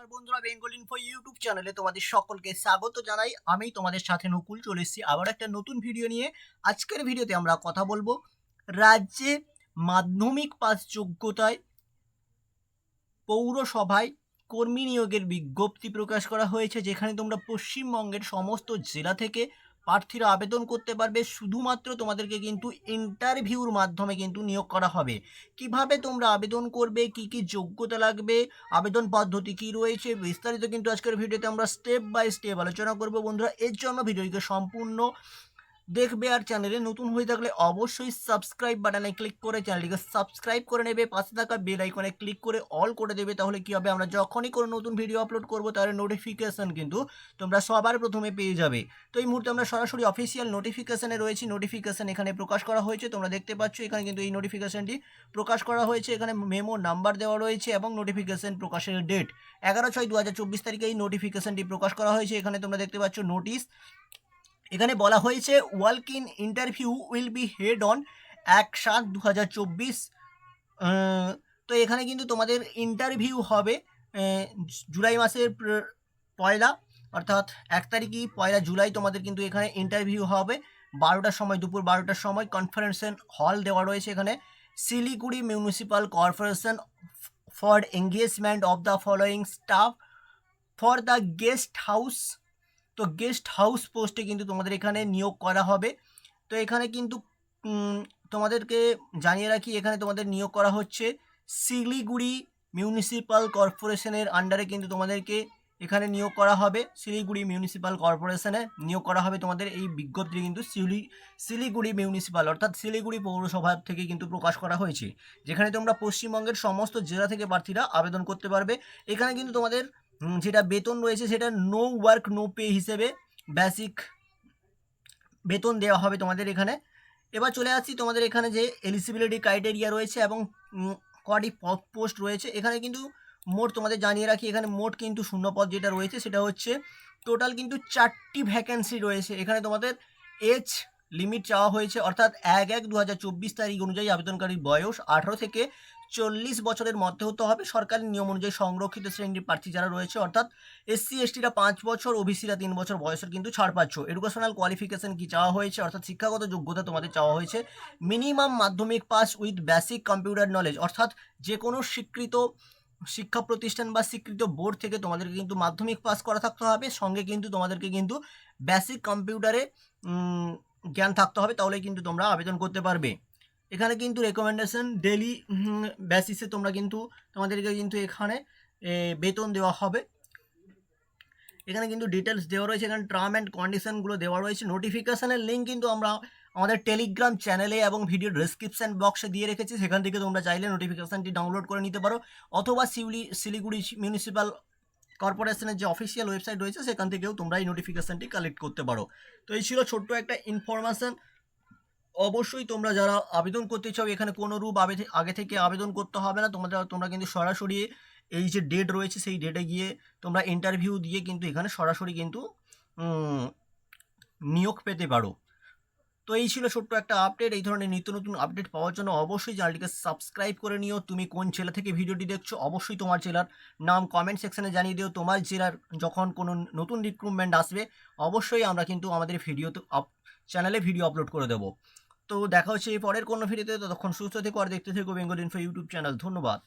নমস্কার বন্ধুরা Bengal info YouTube চ্যানেলে তোমাদের সকলকে স্বাগত জানাই। আমি তোমাদের সাথে নকুল, চলে এসেছি আবার একটা নতুন ভিডিও নিয়ে। আজকের ভিডিওতে আমরা কথা বলব রাজ্যে মাধ্যমিক পাস যোগ্যতায় পৌরসভায় কর্মী নিয়োগের বিজ্ঞপ্তি প্রকাশ করা হয়েছে, যেখানে তোমরা পশ্চিমবঙ্গের সমস্ত জেলা থেকে প্রার্থীরা আবেদন করতে পারবে শুধুমাত্র তোমাদেরকে কিন্তু ইন্টারভিউর মাধ্যমে কিন্তু নিয়োগ করা হবে। কীভাবে তোমরা আবেদন করবে, কি কি যোগ্যতা লাগবে, আবেদন পদ্ধতি কি রয়েছে, বিস্তারিত কিন্তু আজকের ভিডিওতে আমরা স্টেপ বাই স্টেপ আলোচনা করব। বন্ধুরা, এর জন্য ভিডিওটিকে সম্পূর্ণ দেখবে আর চ্যানেলে নতুন হয়ে থাকলে অবশ্যই সাবস্ক্রাইব বাটনে ক্লিক করে চ্যানেলটিকে সাবস্ক্রাইব করে নেবে। পাশে থাকা বেল আইকনে ক্লিক করে অল করে দেবে। তাহলে কি হবে? আমরা যখনই কোনো নতুন ভিডিও আপলোড করব তার নোটিফিকেশন কিন্তু তোমরা সবার প্রথমে পেয়ে যাবে। তো এই মুহূর্তে আমরা সরাসরি অফিসিয়াল নোটিফিকেশনে রয়েছি। নোটিফিকেশন এখানে প্রকাশ করা হয়েছে। তোমরা দেখতে পাচ্ছ এখানে কিন্তু এই নোটিফিকেশনটি প্রকাশ করা হয়েছে। এখানে মেমো নাম্বার দেওয়া রয়েছে এবং নোটিফিকেশন প্রকাশের ডেট এগারো ছয় দু হাজার চব্বিশ তারিখে এই নোটিফিকেশনটি প্রকাশ করা হয়েছে। এখানে তোমরা দেখতে পাচ্ছ নোটিশ এখানে বলা হয়েছে walk in interview will be held on এক সাত দু হাজার চব্বিশ তো এখানে কিন্তু তোমাদের ইন্টারভিউ হবে জুলাই মাসের পয়লা, অর্থাৎ এক তারিখই, পয়লা জুলাই তোমাদের কিন্তু এখানে ইন্টারভিউ হবে। বারোটার সময়, দুপুর বারোটার সময় কনফারেন্সের হল দেওয়া রয়েছে এখানে। Siliguri municipal corporation for engagement of the following staff for the guest house তো গেস্ট হাউস পোস্টে কিন্তু তোমাদের এখানে নিয়োগ করা হবে। তো এখানে কিন্তু তোমাদেরকে জানিয়ে রাখি, এখানে তোমাদের নিয়োগ করা হচ্ছে শিলিগুড়ি মিউনিসিপাল কর্পোরেশনের আন্ডারে কিন্তু তোমাদেরকে এখানে নিয়োগ করা হবে। শিলিগুড়ি মিউনিসিপাল কর্পোরেশনে নিয়োগ করা হবে তোমাদের এই বিজ্ঞপ্তি কিন্তু শিলি, শিলিগুড়ি মিউনিসিপাল অর্থাৎ শিলিগুড়ি পৌরসভা থেকে কিন্তু প্রকাশ করা হয়েছে। যেখানে তোমরা পশ্চিমবঙ্গের সমস্ত জেলা থেকে প্রার্থীরা আবেদন করতে পারবে। এখানে কিন্তু তোমাদের যেটা বেতন রয়েছে সেটা নো ওয়ার্ক নো পে হিসেবে বেসিক বেতন দেওয়া হবে তোমাদের এখানে। এবার চলে আসছি তোমাদের এখানে যে এলিজিবিলিটি ক্রাইটেরিয়া রয়েছে এবং কটি পোস্ট রয়েছে। এখানে কিন্তু মোট তোমাদের জানিয়ে রাখি, এখানে মোট কিন্তু শূন্যপদ যেটা রয়েছে সেটা হচ্ছে টোটাল কিন্তু চারটি ভ্যাকেন্সি রয়েছে। এখানে তোমাদের এজ লিমিট চাওয়া হয়েছে, অর্থাৎ এক এক দু তারিখ অনুযায়ী আবেদনকারীর বয়স আঠারো থেকে চল্লিশ বছরের মধ্যে হতে হবে। সরকারি নিয়ম অনুযায়ী সংরক্ষিত শ্রেণির প্রার্থী যারা রয়েছে, অর্থাৎ এসসি এসটিরা পাঁচ বছর ওবিসিরা তিন বছর বয়সের কিন্তু ছাড় পাচ্ছ। এডুকেশনাল কোয়ালিফিকেশন কি চাওয়া হয়েছে, অর্থাৎ শিক্ষাগত যোগ্যতা তোমাদের চাওয়া হয়েছে। Minimum Madhyamik pass with basic computer knowledge অর্থাৎ যে কোনো স্বীকৃত শিক্ষা প্রতিষ্ঠান বা স্বীকৃত বোর্ড থেকে তোমাদেরকে কিন্তু মাধ্যমিক পাস করা থাকতে হবে। সঙ্গে কিন্তু তোমাদেরকে কিন্তু বেসিক কম্পিউটারে জ্ঞান থাকতে হবে তাহলে কিন্তু তোমরা আবেদন করতে পারবে। এখানে কিন্তু রেকমেন্ডেশন ডেলি বেসিসে তোমরা কিন্তু, তোমাদেরকে কিন্তু এখানে বেতন দেওয়া হবে। এখানে কিন্তু ডিটেলস দেওয়া রয়েছে, এখানে টার্ম অ্যান্ড কন্ডিশনগুলো দেওয়া রয়েছে। নোটিফিকেশানের লিঙ্ক কিন্তু আমরা আমাদের টেলিগ্রাম চ্যানেলে এবং ভিডিও ডেসক্রিপশন বক্সে দিয়ে রেখেছি। সেখান থেকে তোমরা চাইলে নোটিফিকেশানটি ডাউনলোড করে নিতে পারো। অথবা শিউলি, শিলিগুড়ি মিউনিসিপ্যাল কর্পোরেশনের যে অফিসিয়াল ওয়েবসাইট রয়েছে, সেখান থেকেও তোমরা এই নোটিফিকেশানটি কালেক্ট করতে পারো। তো এই ছিল ছোট্ট একটা ইনফরমেশন অবশ্যই তোমরা যারা আবেদন করতে চাও, এখানে কোনো রূপ আগে থেকে আবেদন করতে হবে না। তোমরা তোমরা কিন্তু সরাসরি এই যে ডেট রয়েছে, সেই ডেটে গিয়ে তোমরা ইন্টারভিউ দিয়ে কিন্তু এখানে সরাসরি কিন্তু নিয়োগ পেতে পারো। তো এই ছিল ছোট্ট একটা আপডেট এই ধরনের নিত্য নতুন আপডেট পাওয়ার জন্য অবশ্যই চ্যানেলটিকে সাবস্ক্রাইব করে নিও। তুমি কোন জেলা থেকে ভিডিওটি দেখছ, অবশ্যই তোমার জেলার নাম কমেন্ট সেকশনে জানিয়ে দিও। তোমার জেলার যখন কোনো নতুন রিক্রুটমেন্ট আসবে, অবশ্যই আমরা কিন্তু আমাদের ভিডিও চ্যানেলে ভিডিও আপলোড করে দেবো। তো দেখা হচ্ছে এই পরের কোনো ভিডিওতে ততক্ষণ সুস্থ থেকো আর দেখতে থেকো বেঙ্গল ইনফো ইউটিউব চ্যানেল ধন্যবাদ।